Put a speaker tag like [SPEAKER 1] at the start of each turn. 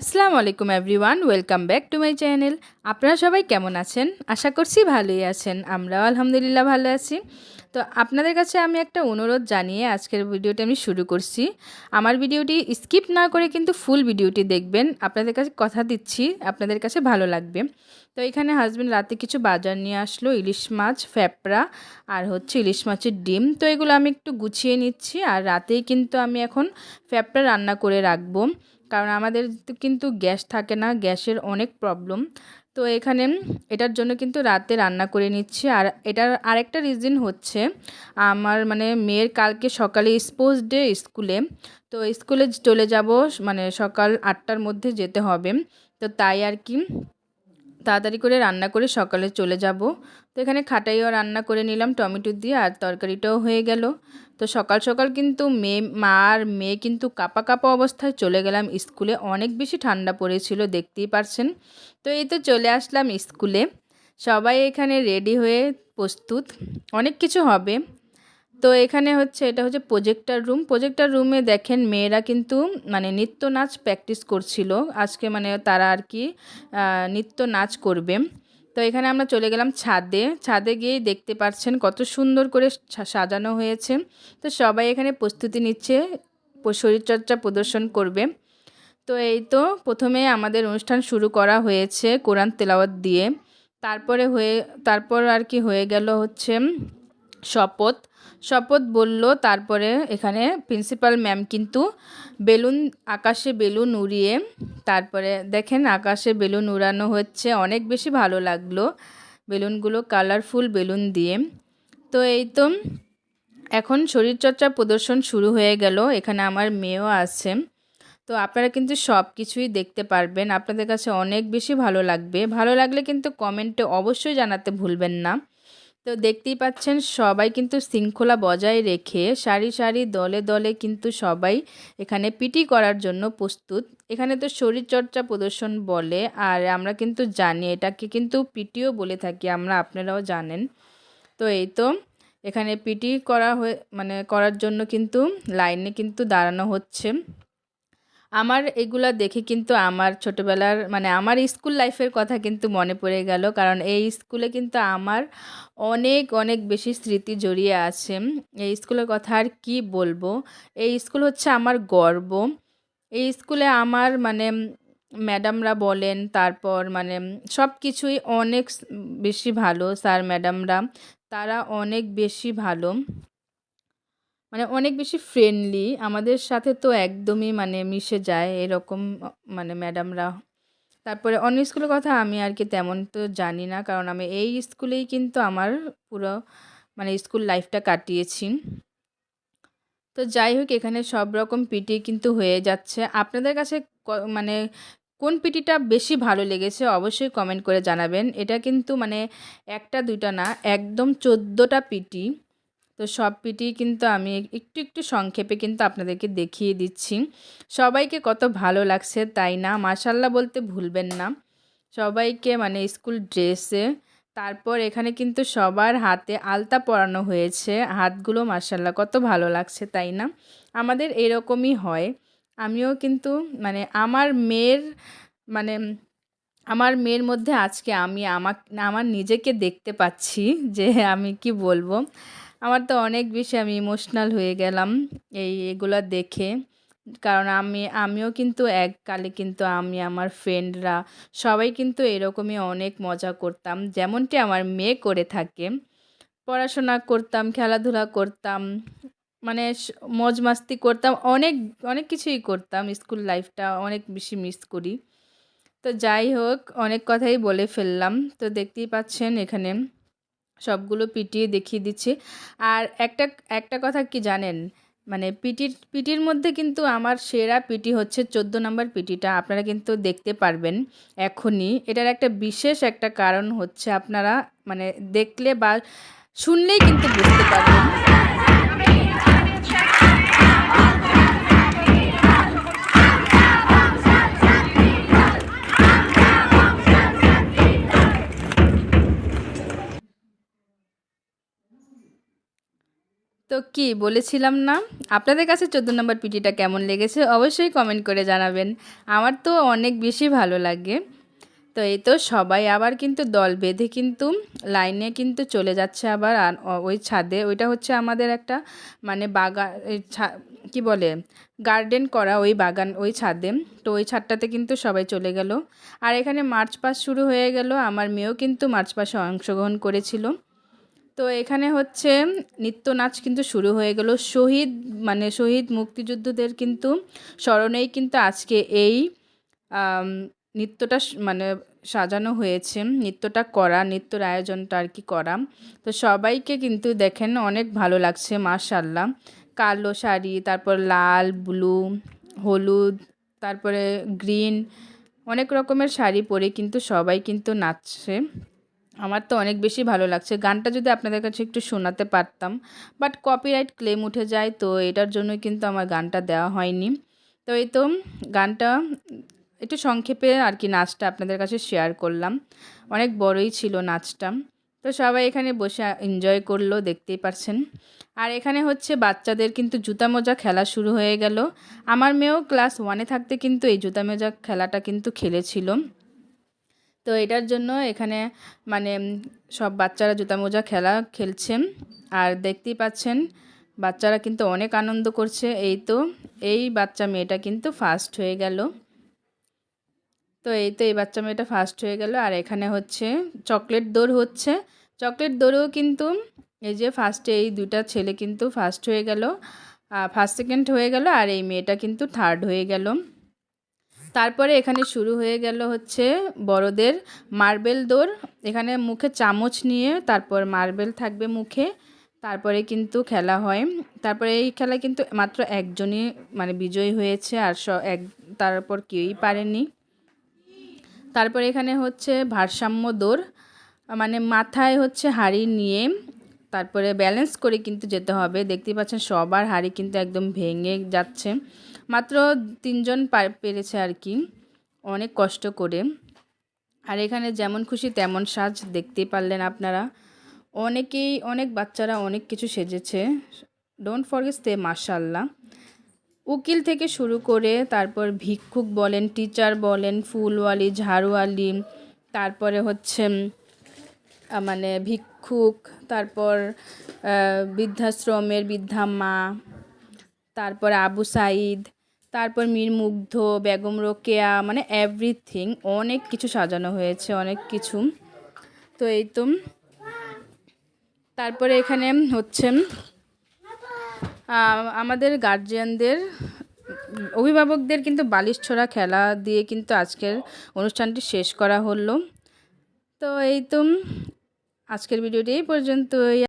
[SPEAKER 1] আসসালামু আলাইকুম everyone, welcome back to my channel. আপনারা সবাই কেমন আছেন? আশা করছি ভালোই আছেন, আমরাও আলহামদুলিল্লাহ ভালো আছি। তো আপনাদের কাছে আমি একটা অনুরোধ জানিয়ে আজকের ভিডিওটি আমি শুরু করছি। আমার ভিডিওটি স্কিপ না করে কিন্তু ফুল ভিডিওটি দেখবেন, আপনাদের কাছে কথা দিচ্ছি, আপনাদের কাছে ভালো লাগবে। তো এখানে হাজব্যান্ড রাতে কিছু বাজার নিয়ে আসলো, ইলিশ মাছ, ফ্যাপড়া, আর হচ্ছে ইলিশ মাছের ডিম। তো এগুলো আমি একটু গুছিয়ে নিচ্ছি, আর রাতেই কিন্তু আমি এখন ফ্যাপড়া রান্না করে রাখব। কারণ আমাদের কিন্তু গ্যাস থাকে না, গ্যাসের অনেক প্রবলেম তো এখানে এটার জন্য কিন্তু রাতে রান্না করে নিচ্ছি। আর এটার আরেকটা রিজন হচ্ছে, আমার মানে মেয়ের কালকে সকালে স্পোর্টস ডে স্কুলে, তো স্কুলে চলে যাব মানে সকাল আটটার মধ্যে যেতে হবে। তো তাই আর কি তাড়াতাড়ি করে রান্না করে সকালে চলে যাব। তো এখানে খাটাইও রান্না করে নিলাম, টমেটো দিয়ে আর তরকারিটাও হয়ে গেল। তো সকাল সকাল কিন্তু মেয়ে মা আর মেয়ে কিন্তু কাপা কাপা অবস্থায় চলে গেলাম স্কুলে। অনেক বেশি ঠান্ডা পড়েছিল, দেখতেই পারছেন। তো এই তো চলে আসলাম স্কুলে। সবাই এখানে রেডি হয়ে প্রস্তুত। অনেক কিছু হবে। তো এখানে হচ্ছে, এটা হচ্ছে প্রজেক্টার রুম প্রজেক্টার রুমে দেখেন মেয়েরা কিন্তু মানে নৃত্য নাচ প্র্যাকটিস করছিল। আজকে মানে তারা আর কি নৃত্য নাচ করবে। তো এখানে আমরা চলে গেলাম ছাদে। ছাদে গিয়েই দেখতে পাচ্ছেন কত সুন্দর করে সাজানো হয়েছে। তো সবাই এখানে প্রস্তুতি নিচ্ছে শরীরচর্চা প্রদর্শন করবে। তো এই তো প্রথমে আমাদের অনুষ্ঠান শুরু করা হয়েছে কোরআন তেলাওয়াত দিয়ে। তারপরে হয়ে, তারপর আর কি হয়ে গেল হচ্ছে শপথ। শপথ বলল, তারপরে এখানে প্রিন্সিপাল ম্যাম কিন্তু বেলুন, আকাশে বেলুন উড়িয়ে, তারপরে দেখেন আকাশে বেলুন উড়ানো হচ্ছে, অনেক বেশি ভালো লাগল বেলুনগুলো কালারফুল বেলুন দিয়ে। তো এই তো এখন শরীরচর্চা প্রদর্শন শুরু হয়ে গেল, এখানে আমার মেয়েও আছে। তো আপনারা কিন্তু সব কিছুই দেখতে পারবেন, আপনাদের কাছে অনেক বেশি ভালো লাগবে। ভালো লাগলে কিন্তু কমেন্টে অবশ্যই জানাতে ভুলবেন না। তো দেখতেই পাচ্ছেন, সবাই কিন্তু শৃঙ্খলা বজায় রেখে সারি সারি দলে দলে কিন্তু সবাই এখানে পিটি করার জন্য প্রস্তুত। এখানে তো শরীরচর্চা প্রদর্শন বলে, আর আমরা কিন্তু জানি, এটাকে কিন্তু পিটিও বলে থাকি, আমরা আপনারাও জানেন। তো এই তো, এখানে পিটি করা হয়ে মানে করার জন্য কিন্তু লাইনে কিন্তু দাঁড়ানো হচ্ছে। আমার এগুলা দেখে কিন্তু আমার ছোটোবেলার মানে আমার স্কুল লাইফের কথা কিন্তু মনে পড়ে গেল। কারণ এই স্কুলে কিন্তু আমার অনেক অনেক বেশি স্মৃতি জড়িয়ে আছে। এই স্কুলের কথা আর কি বলব? এই স্কুল হচ্ছে আমার গর্ব। এই স্কুলে আমার মানে ম্যাডামরা বলেন, তারপর মানে সব কিছুই অনেক বেশি ভালো, স্যার, ম্যাডামরা। তারা অনেক বেশি ভালো। মানে অনেক বেশি ফ্রেন্ডলি আমাদের সাথে তো একদমই মানে মিশে যায় এরকম মানে ম্যাডামরা তারপরে অন্য স্কুলের কথা আমি আর কি তেমন তো জানি না, কারণ আমি এই স্কুলেই কিন্তু আমার পুরো মানে স্কুল লাইফটা কাটিয়েছি। তো যাই হোক, এখানে সব রকম পিটি কিন্তু হয়ে যাচ্ছে। আপনাদের কাছে মানে কোন পিটিটা বেশি ভালো লেগেছে অবশ্যই কমেন্ট করে জানাবেন। এটা কিন্তু মানে একটা দুইটা না, একদম চোদ্দোটা পিটি তো সব পিটি কিন্তু আমি একটু একটু সংক্ষেপে কিন্তু আপনাদেরকে দেখিয়ে দিচ্ছি। সবাইকে কত ভালো লাগছে তাই না? মাসাল্লাহ বলতে ভুলবেন না। সবাইকে মানে স্কুল ড্রেসে, তারপর এখানে কিন্তু সবার হাতে আলতা পরানো হয়েছে, হাতগুলো মাসাল্লাহ কত ভালো লাগছে তাই না? আমাদের এরকমই হয়। আমিও কিন্তু মানে আমার মেয়ের মানে আমার মেয়ের মধ্যে আজকে আমি আমার নিজেকে দেখতে পাচ্ছি যে আমি কি বলব। আমার তো অনেক বেশি আমি ইমোশনাল হয়ে গেলাম এই এগুলো দেখে। কারণ আমি, আমিও কিন্তু এককালে কিন্তু আমি, আমার ফ্রেন্ডরা সবাই কিন্তু এরকমই অনেক মজা করতাম। যেমনটি আমার মেয়ে করে থাকে। পড়াশোনা করতাম, খেলাধুলা করতাম মানে মজ মাস্তি করতাম, অনেক অনেক কিছুই করতাম। স্কুল লাইফটা অনেক বেশি মিস করি। তো যাই হোক, অনেক কথাই বলে ফেললাম। তো দেখতেই পাচ্ছেন এখানে সবগুলো পিটিয়ে দেখিয়ে দিচ্ছি। আর একটা একটা কথা কি জানেন? মানে পিটির পিটির মধ্যে কিন্তু আমার সেরা পিটি হচ্ছে চোদ্দ নম্বর পিটিটা, আপনারা কিন্তু দেখতে পারবেন এখনই। এটার একটা বিশেষ একটা কারণ হচ্ছে আপনারা মানে দেখলে বা শুনলেই কিন্তু বুঝতে পারবেন। তো কি বলেছিলাম না? আপনাদের কাছে চোদ্দ নম্বর পিটিটা কেমন লেগেছে অবশ্যই কমেন্ট করে জানাবেন। আমার তো অনেক বেশি ভালো লাগে। তো এই তো সবাই আবার কিন্তু দল বেঁধে কিন্তু লাইনে কিন্তু চলে যাচ্ছে আবার। আর ওই ছাদে, ওইটা হচ্ছে আমাদের একটা মানে বাগান কি বলে গার্ডেন করা ওই বাগান, ওই ছাদে। তো ওই ছাদটাতে কিন্তু সবাই চলে গেল। আর এখানে মার্চ পাস শুরু হয়ে গেল। আমার মেয়েও কিন্তু মার্চ পাসে অংশগ্রহণ করেছিল। তো এখানে হচ্ছে নৃত্য নাচ কিন্তু শুরু হয়ে গেল। শহীদ মানে শহীদ মুক্তিযুদ্ধদের কিন্তু স্মরণেই কিন্তু আজকে এই নৃত্যটা মানে সাজানো হয়েছে। নৃত্যটা করা, নৃত্যর আয়োজনটা আর কি করা। তো সবাইকে কিন্তু দেখেন অনেক ভালো লাগছে মাশাল্লাহ কালো শাড়ি, তারপর লাল, ব্লু, হলুদ, তারপরে গ্রিন, অনেক রকমের শাড়ি পরে কিন্তু সবাই কিন্তু নাচছে। আমার তো অনেক বেশি ভালো লাগছে। গানটা যদি আপনাদের কাছে একটু শোনাতে পারতাম বাট কপিরাইট ক্লেম উঠে যায়, তো এটার জন্য কিন্তু আমার গানটা দেওয়া হয়নি। তো এই তো গানটা একটু সংক্ষেপে আর কি নাচটা আপনাদের কাছে শেয়ার করলাম। অনেক বড়ই ছিল নাচটা। তো সবাই এখানে বসে এনজয় করল, দেখতেই পারছেন। আর এখানে হচ্ছে বাচ্চাদের কিন্তু জুতা মোজা খেলা শুরু হয়ে গেল। আমার মেয়েও ক্লাস ওয়ানে থাকতে কিন্তু এই জুতা মোজা খেলাটা কিন্তু খেলেছিল। তো এটার জন্য এখানে মানে সব বাচ্চারা জুতা মোজা খেলা খেলছেন আর দেখতেই পাচ্ছেন, বাচ্চারা কিন্তু অনেক আনন্দ করছে। এই তো, এই বাচ্চা মেয়েটা কিন্তু ফার্স্ট হয়ে গেল। তো এই তো এই বাচ্চা মেয়েটা ফার্স্ট হয়ে গেল। আর এখানে হচ্ছে চকলেট দৌড় হচ্ছে। চকলেট দৌড়েও কিন্তু এই যে ফার্স্টে এই দুটা ছেলে কিন্তু ফার্স্ট হয়ে গেল। ফার্স্ট সেকেন্ড হয়ে গেল। আর এই মেয়েটা কিন্তু থার্ড হয়ে গেল। তারপরে এখানে শুরু হয়ে গেল হচ্ছে বড়দের মার্বেল দৌড়। এখানে মুখে চামচ নিয়ে তারপর মার্বেল থাকবে মুখে, তারপরে কিন্তু খেলা হয়। তারপরে এই খেলা কিন্তু মাত্র একজনই মানে বিজয়ী হয়েছে আর স, এক, তারপর কেউই পারেনি। তারপরে এখানে হচ্ছে ভারসাম্য দৌড় মানে মাথায় হচ্ছে হাড়ি নিয়ে তারপরে ব্যালেন্স করে কিন্তু যেতে হবে। দেখতেই পাচ্ছেন সবার হাড়ি কিন্তু একদম ভেঙে যাচ্ছে। মাত্র তিনজন পার- পেরেছে আর কি। অনেক কষ্ট করে। আর এখানে যেমন খুশি তেমন সাজ দেখতেই পারলেন আপনারা। অনেকেই, অনেক বাচ্চারা অনেক কিছু সেজেছে। ডোন্ট ফরগেট স্টে মার্শাল্লাহ উকিল থেকে শুরু করে তারপর ভিক্ষুক বলেন টিচার বলেন, ফুলওয়ালি, ঝাড়ুওয়ালি, তারপরে হচ্ছে মানে ভিক্ষুক, তারপর বৃদ্ধাশ্রমের বৃদ্ধা মা তারপর আবু সাইদ তারপর মীর মুগ্ধ বেগম রোকেয়া মানে এভরিথিং অনেক কিছু সাজানো হয়েছে, অনেক কিছু। তো এই তো। তারপরে এখানে হচ্ছে আমাদের গার্জিয়ানদের অভিভাবকদের কিন্তু বালিশ ছোড়া খেলা দিয়ে কিন্তু আজকের অনুষ্ঠানটি শেষ করা হলো। তো এই তো, আজকের ভিডিওটি এই পর্যন্তই।